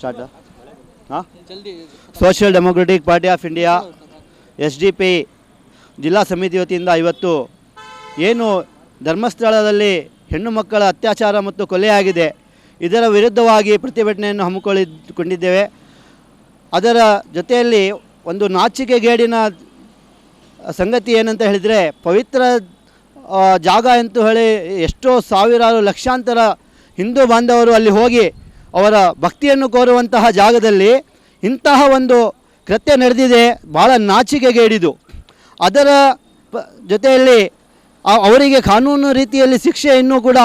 Start ಹಾಂ? Social democratic party of India S D P ಜಿಲ್ಲಾ ಸಮಿತಿ ವತಿಯಿಂದ ಇವತ್ತು ಏನು ಧರ್ಮಸ್ಥಳದಲ್ಲಿ ಹೆಣ್ಣು ಮಕ್ಕಳ ಅತ್ಯಾಚಾರ ಮತ್ತು ಕೊಲೆಯಾಗಿದೆ ಇದರ ವಿರುದ್ಧವಾಗಿ ಪ್ರತಿಭಟನೆಯನ್ನು ಹಮ್ಮಿಕೊಳ್ಳಿಕೊಂಡಿದ್ದೇವೆ. ಅದರ ಜೊತೆಯಲ್ಲಿ ಒಂದು ನಾಚಿಕೆಗೇಡಿನ ಸಂಗತಿ ಏನಂತ ಹೇಳಿದರೆ ಪವಿತ್ರ ಜಾಗ ಅಂತೂ ಹೇಳಿ ಎಷ್ಟೋ ಸಾವಿರಾರು ಲಕ್ಷಾಂತರ ಹಿಂದೂ ಬಾಂಧವರು ಅಲ್ಲಿ ಹೋಗಿ ಅವರ ಭಕ್ತಿಯನ್ನು ಕೋರುವಂತಹ ಜಾಗದಲ್ಲಿ ಇಂತಹ ಒಂದು ಕೃತ್ಯ ನಡೆದಿದೆ ಭಾಳ ನಾಚಿಕೆಗೇಡಿದು ಅದರ ಜೊತೆಯಲ್ಲಿ ಅವರಿಗೆ ಕಾನೂನು ರೀತಿಯಲ್ಲಿ ಶಿಕ್ಷೆ ಇನ್ನೂ ಕೂಡ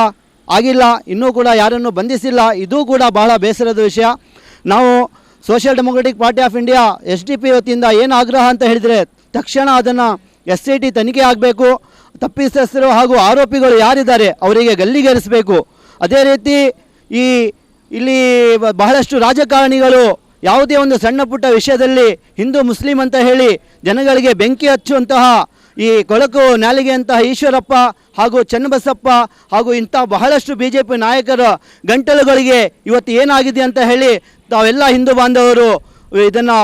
ಆಗಿಲ್ಲ, ಇನ್ನೂ ಕೂಡ ಯಾರನ್ನು ಬಂಧಿಸಿಲ್ಲ, ಇದೂ ಕೂಡ ಬಹಳ ಬೇಸರದ ವಿಷಯ. ನಾವು social democratic party of India, S D P ವತಿಯಿಂದ ಏನು ಆಗ್ರಹ ಅಂತ ಹೇಳಿದರೆ, ತಕ್ಷಣ ಅದನ್ನು ಎಸ್ ಐ ಟಿ ತನಿಖೆ ಆಗಬೇಕು. ತಪ್ಪಿತಸ್ಥರು ಹಾಗೂ ಆರೋಪಿಗಳು ಯಾರಿದ್ದಾರೆ, ಅವರಿಗೆ ಗಲ್ಲಿಗೇರಿಸಬೇಕು. ಅದೇ ರೀತಿ ಈ ಇಲ್ಲಿ ಬಹಳಷ್ಟು ರಾಜಕಾರಣಿಗಳು ಯಾವುದೇ ಒಂದು ಸಣ್ಣ ಪುಟ್ಟ ವಿಷಯದಲ್ಲಿ ಹಿಂದೂ ಮುಸ್ಲಿಂ ಅಂತ ಹೇಳಿ ಜನಗಳಿಗೆ ಬೆಂಕಿ ಹಚ್ಚುವಂತಹ ಈ ಕೊಳಕು ನಾಲಿಗೆಯಂತಹ ಈಶ್ವರಪ್ಪ ಹಾಗೂ ಚನ್ನಬಸಪ್ಪ ಹಾಗೂ ಇಂಥ ಬಹಳಷ್ಟು ಬಿ ಜೆ ಪಿ ನಾಯಕರ ಗಂಟಲುಗಳಿಗೆ ಇವತ್ತು ಏನಾಗಿದೆ ಅಂತ ಹೇಳಿ ತಾವೆಲ್ಲ ಹಿಂದೂ ಬಾಂಧವರು ಇದನ್ನು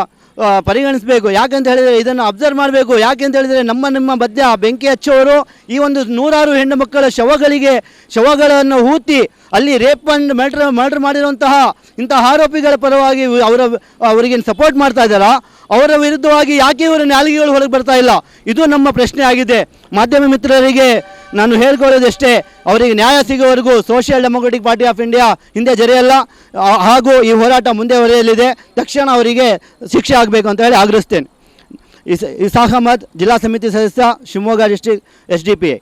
ಪರಿಗಣಿಸಬೇಕು. ಯಾಕಂತ ಹೇಳಿದರೆ ಇದನ್ನು ಅಬ್ಸರ್ವ್ ಮಾಡಬೇಕು. ಯಾಕೆಂತ ಹೇಳಿದರೆ ನಮ್ಮ ನಿಮ್ಮ ಮಧ್ಯ ಬೆಂಕಿ ಹಚ್ಚುವವರು ಈ ಒಂದು ನೂರಾರು ಹೆಣ್ಣು ಮಕ್ಕಳ ಶವಗಳಿಗೆ, ಶವಗಳನ್ನು ಹೂತಿ ಅಲ್ಲಿ ರೇಪ್ ಅಂಡ್ ಮರ್ಡರ್ ಮರ್ಡರ್ ಮಾಡಿರುವಂತಹ ಇಂತಹ ಆರೋಪಿಗಳ ಪರವಾಗಿ ಅವರ ಅವರಿಗೇನು ಸಪೋರ್ಟ್ ಮಾಡ್ತಾ ಇದ್ದಾರ? ಅವರ ವಿರುದ್ಧವಾಗಿ ಯಾಕೆ ಇವರ ನ್ಯಾಲಿಗೆಗಳು ಹೊರಗೆ ಬರ್ತಾ ಇಲ್ಲ? ಇದು ನಮ್ಮ ಪ್ರಶ್ನೆ ಆಗಿದೆ. ಮಾಧ್ಯಮ ಮಿತ್ರರಿಗೆ ನಾನು ಹೇಳ್ಕೊಳ್ಳೋದಷ್ಟೇ, ಅವರಿಗೆ ನ್ಯಾಯ ಸಿಗೋವರೆಗೂ social democratic party of India ಹಿಂದೆ ಜರೆಯಲ್ಲ. ಹಾಗೂ ಈ ಹೋರಾಟ ಮುಂದೆ ಹೊರೆಯಲಿದೆ ತಕ್ಷಣ ಅವರಿಗೆ ಶಿಕ್ಷೆ ಆಗಬೇಕು ಅಂತ ಹೇಳಿ ಆಗ್ರಹಿಸ್ತೇನೆ. ಇಸ್ ಇಸಾಕ್ ಅಹಮದ್ ಜಿಲ್ಲಾ ಸಮಿತಿ ಸದಸ್ಯ, Shivamogga district S D P I